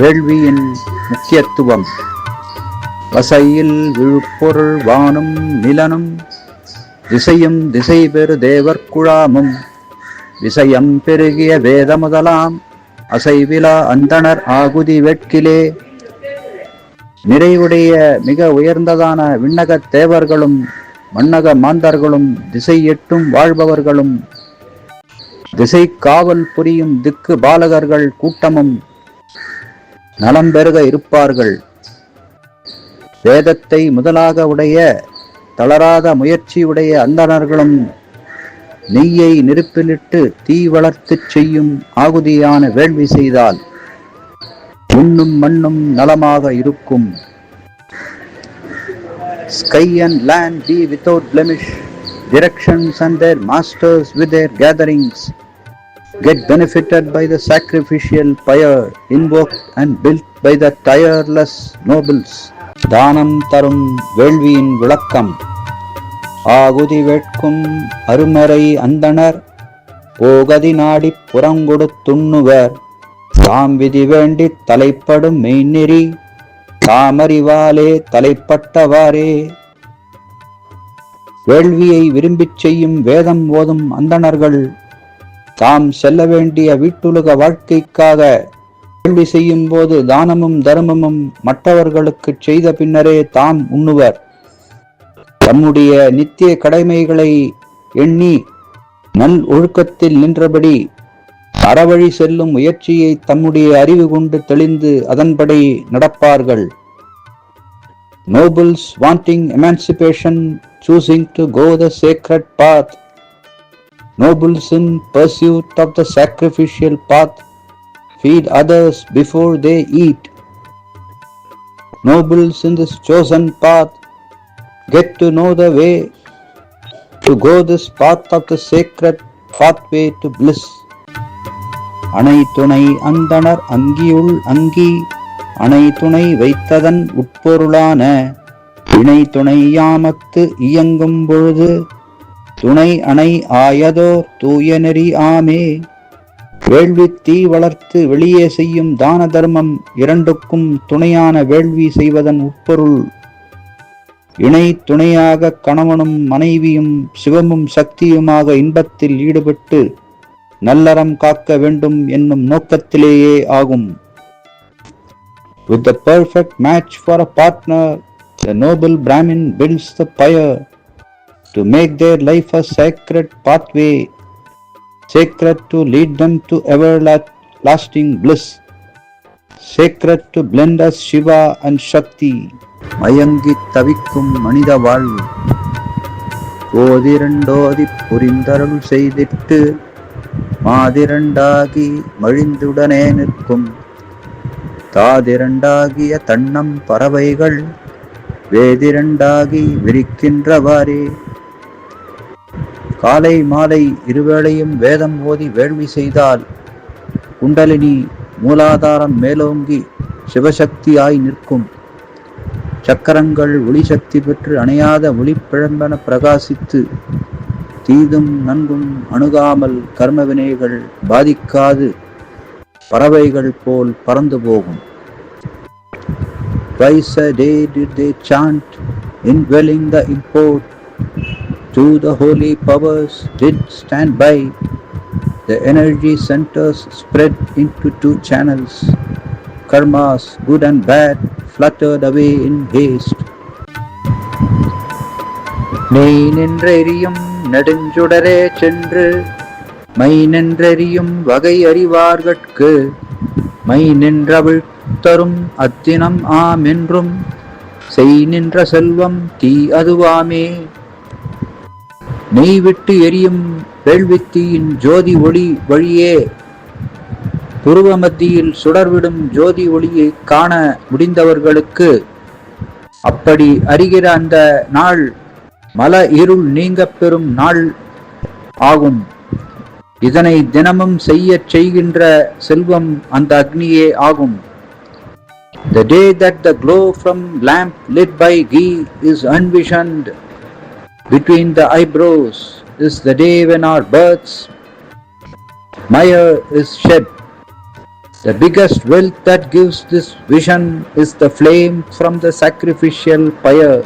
வேள்வியின் முக்கியத்துவம். வசையில் விழுப்பொருள் வானும் நிலனும் திசையும் திசை பெரு தேவர்குழாமும் விசயம் பெருகிய வேத முதலாம் அசைவிலா அந்தணர் ஆகுதி வேட்கிலே. நிறைவுடைய மிக உயர்ந்ததான விண்ணகத் தேவர்களும் மன்னக மாந்தர்களும் திசை எட்டும் வாழ்பவர்களும். திசை காவல் புரியும் திக்கு பாலகர்கள் கூட்டமும் நலம் பெருக இருப்பார்கள். வேதத்தை முதலாக உடைய தளராத முயற்சியுடைய அந்தணர்களும் நெய்யை நெருப்பிலிட்டு தீ வளர்த்துச் செய்யும் ஆகுதியான வேள்வி செய்தால் உண்ணும் மண்ணும் நலமாக இருக்கும். Sky and land be without blemish directions and their masters with their gatherings get benefited by the sacrificial pyre invoked and built by the tireless nobles. தானம் தரும் வேள்வியின் விளக்கம். ஆகுதி வேட்கும் அருமறை அந்தணர் போகதி நாடிப் புறங்கொடுத்துண்ணுவர் தாம் விதி வேண்டித் தலைப்படும் மெய்நெறி. தாமறிவாலே தலைப்பட்டவாறே. வேள்வியை விரும்பிச் செய்யும் வேதம் ஓதும் அந்தணர்கள் தாம் செல்ல வேண்டிய வீட்டுலக வாழ்க்கைக்காக கேள்வி செய்யும் போது தானமும் தர்மமும் மற்றவர்களுக்கு செய்த பின்னரே தாம் உண்ணுவர். தம்முடைய நித்திய கடமைகளை எண்ணி நல் ஒழுக்கத்தில் நின்றபடி அறவழி செல்லும் முயற்சியை தம்முடைய அறிவு கொண்டு தெளிந்து அதன்படி நடப்பார்கள். Nobles wanting emancipation choosing to go the sacred path nobles in pursuit of the sacrificial path feed others before they eat nobles in this chosen path get to know the way to go this path of the sacred pathway to bliss அணை துணை அந்தணர் அங்கியுள் அங்கி அணை துணை வைத்ததன் உட்பொருளான இணை துணை யாமத்து இயங்கும் பொழுது துணை அணை ஆயதோர் தூய நெறி ஆமே. வேள்வி தீ வளர்த்து வெளியே செய்யும் தான தர்மம் இரண்டுக்கும் துணையான வேள்வி செய்வதன் உட்பொருள். இணை துணையாக கணவனும் மனைவியும் சிவமும் சக்தியுமாக இன்பத்தில் ஈடுபட்டு நல்லறம் காக்க வேண்டும் என்னும் நோக்கத்திலேயே ஆகும். With the match for for a partner, the noble Brahmin builds the to make their life a sacred pathway, sacred to lead them to everlasting bliss, sacred to blend us Shiva and Shakti. மயங்கித் தவிக்கும் மனித வாழ்வு ஓதிரண்டோதி புரிந்தருள் செய்திட்டு மாதிரண்டாகி மழிந்துடனே நிற்கும் தாதிரண்டாகிய தன்னம் பறவைகள் வேதிரண்டாகி விரிக்கின்றவாறே காலை மாலை இருவேளையும் வேதம் ஓதி வேள்வி செய்தால் குண்டலினி மூலாதாரம் மேலோங்கி சிவசக்தியாய் நிற்கும் சக்கரங்கள் ஒளி சக்தி பெற்று அணையாத ஒளிப்பிழம்பென பிரகாசித்து தீதும் நன்கும் அணுகாமல் கர்ம வினைகள் பாதிக்காது பறவைகள் போல் பறந்து போகும் Twice a day did they chant, indwelling the import. To the holy powers did stand by. The energy centers spread into two channels. Karmas, good and bad, fluttered away in haste. நெய் நின்றெறியும் நெடுஞ்சுடரே சென்று my நின்றெறியும் வகை அறிவார்கட்கு my நின்றவிழ் தரும் அத்தினம் ஆமென்றும் செய் நின்ற செல்வம் தீ அதுவாமே நெய் விட்டு எரியும் வேள்வித்தியின் ஜோதி ஒளி வழியே துருவ மத்தியில் சுடர்விடும் ஜோதி ஒளியை காண முடிந்தவர்களுக்கு அப்படி அறிகிற அந்த நாள் மல இருள் நீங்க பெறும் நாள் ஆகும். இதனை தினமும் செய்ய செய்கின்ற செல்வம் அந்த அக்னியே ஆகும். The day that the glow from lamp lit by ghee is unvisioned between the eyebrows is the day when our births mire is shed. The biggest wealth that gives this vision is the flame from the sacrificial pyre.